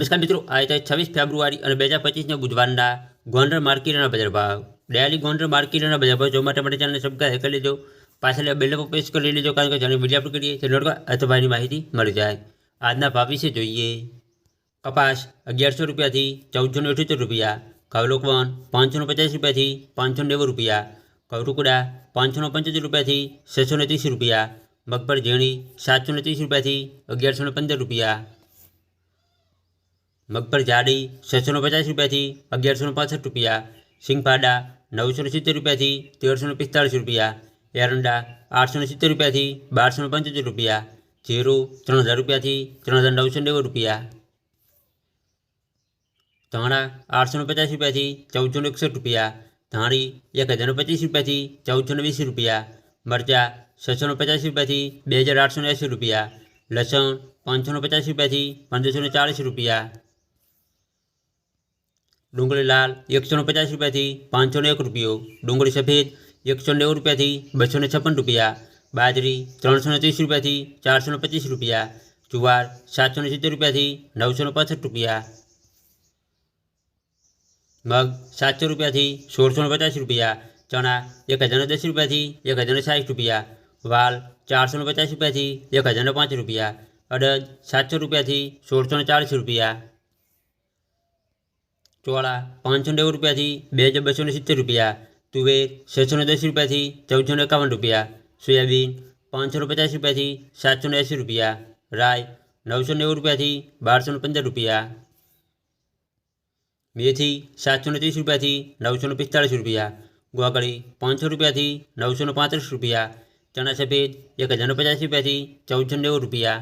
નમસ્કાર મિત્રો આજે છવ્વીસ ફેબ્રુઆરી અને બે હજાર પચીસના બુધવારના ગોંડલ માર્કેટના બજાર ભાવ. ડેલી ગોંડર માર્કેટના બજાર ભાવ જોવા માટે માટે ચેનલને સબસ્ક્રાઈબ કરી લેજો. પાછળ બેલ પર પ્રેસ કરી લેજો, કારણ કે ચેનલ વીડિયો અપલોડ કરીએ તે નોટ અથવાની માહિતી મળી જાય. આજના ભાવ વિશે જોઈએ. કપાસ અગિયારસો રૂપિયાથી ચૌદસો ને અઠ્યોતેર રૂપિયા, કવલોકવન પાંચસો પચાસ રૂપિયાથી પાંચસો નેવું રૂપિયા કવરુકુડા પાંચસો પંચોતેર રૂપિયાથી છસો ને ત્રીસ રૂપિયા, મગફળ ઝીણી સાતસો ને ત્રીસ રૂપિયાથી અગિયારસો પંદર રૂપિયા મગફળ જાડી છસો ને પચાસ રૂપિયાથી અગિયારસો ને પાસઠ રૂપિયા સિંગપાડા નવસો ને સિત્તેર રૂપિયાથી તેરસો ને પિસ્તાળીસ રૂપિયા એરંડા આઠસો ને સિત્તેર રૂપિયાથી બારસો ને પંચોતેર રૂપિયા જીરું ત્રણ હજાર રૂપિયાથી ત્રણ હજાર નવસો નેવું રૂપિયા ધાણા આઠસો ને પચાસ રૂપિયાથી ચૌદસો ને એકસઠ રૂપિયા ધાણી એક હજાર ને પચીસ રૂપિયાથી ચૌદસો ને વીસ રૂપિયા મરચાં છસો ને પચાસ રૂપિયાથી બે હજાર આઠસો ને એંસી રૂપિયા લસણ પાંચસો ને પચાસ રૂપિયાથી પંદરસો ને ચાળીસ રૂપિયા ડુંગળી લાલ એકસો ને પચાસ રૂપિયાથી પાંચસો ને એક રૂપિયો ડુંગળી સફેદ એકસો નેવું રૂપિયાથી બસો ને છપ્પન રૂપિયા બાજરી ત્રણસો ને ત્રીસ રૂપિયાથી ચારસો ને પચીસ રૂપિયા જુવાર સાતસો ને સિત્તેર રૂપિયાથી નવસો ને પાસઠ રૂપિયા મગ સાતસો રૂપિયાથી સોળસો ને પચાસ રૂપિયા ચણા એક હજાર ને દસ રૂપિયાથી એક હજાર ને સાઠ રૂપિયા વાલ ચારસો ને પચાસ રૂપિયાથી એક હજાર ને પાંચ રૂપિયા અડદ સાતસો રૂપિયાથી સોળસો ને ચાળીસ રૂપિયા ચોળા પાંચસો નેવું રૂપિયાથી બે હજાર બસો ને સિત્તેર રૂપિયા તુવેર છસો ને દસ રૂપિયાથી ચૌદસો ને એકાવન રૂપિયા સોયાબીન પાંચસો ને પચાસ રૂપિયાથી સાતસો ને એંસી રૂપિયા રાય નવસો નેવું રૂપિયાથી બારસો ને પંદર રૂપિયા મેથી સાતસો ને ત્રીસ રૂપિયાથી નવસો ને પિસ્તાળીસ રૂપિયા ગોગળી પાંચસો રૂપિયાથી નવસો ને પાંત્રીસ રૂપિયા ચણા સફેદ એક હજાર ને પચાસ રૂપિયાથી ચૌદસો ને નેવું રૂપિયા